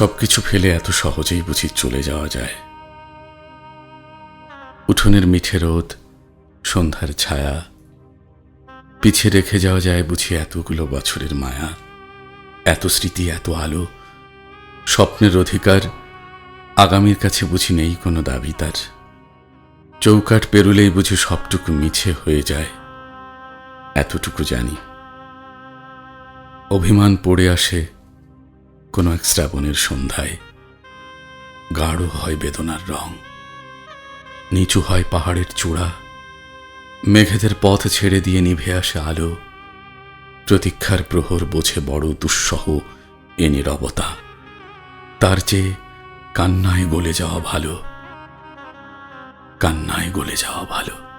সবকিছু ফেলে এত সহজেই বুঝি চলে যাওয়া যায়। উঠোনের মিঠে রোদ, সন্ধ্যার ছায়া, পিছে রেখে যাওয়া যায় বুঝি এতগুলো বছরের মায়া, এত স্মৃতি, এত আলো। স্বপ্নের অধিকার আগামীর কাছে বুঝি নেই কোনো দাবি তার। চৌকাট পেরুলেই বুঝি সবটুকু মিছে হয়ে যায়, এতটুকু জানি। অভিমান পড়ে আসে কোনো এক শ্রাবণের সন্ধ্যায়। গাঢ় হয় বেদনার রং। নিচু হয় পাহাড়ের চূড়া। মেঘেদের পথ ছেড়ে দিয়ে নিভে আসে আলো। প্রতীক্ষার প্রহর বোঝে বড় দুঃসহ এ নীরবতা। তার চেয়ে কান্নায় গলে যাওয়া ভালো। কান্নায় গলে যাওয়া ভালো।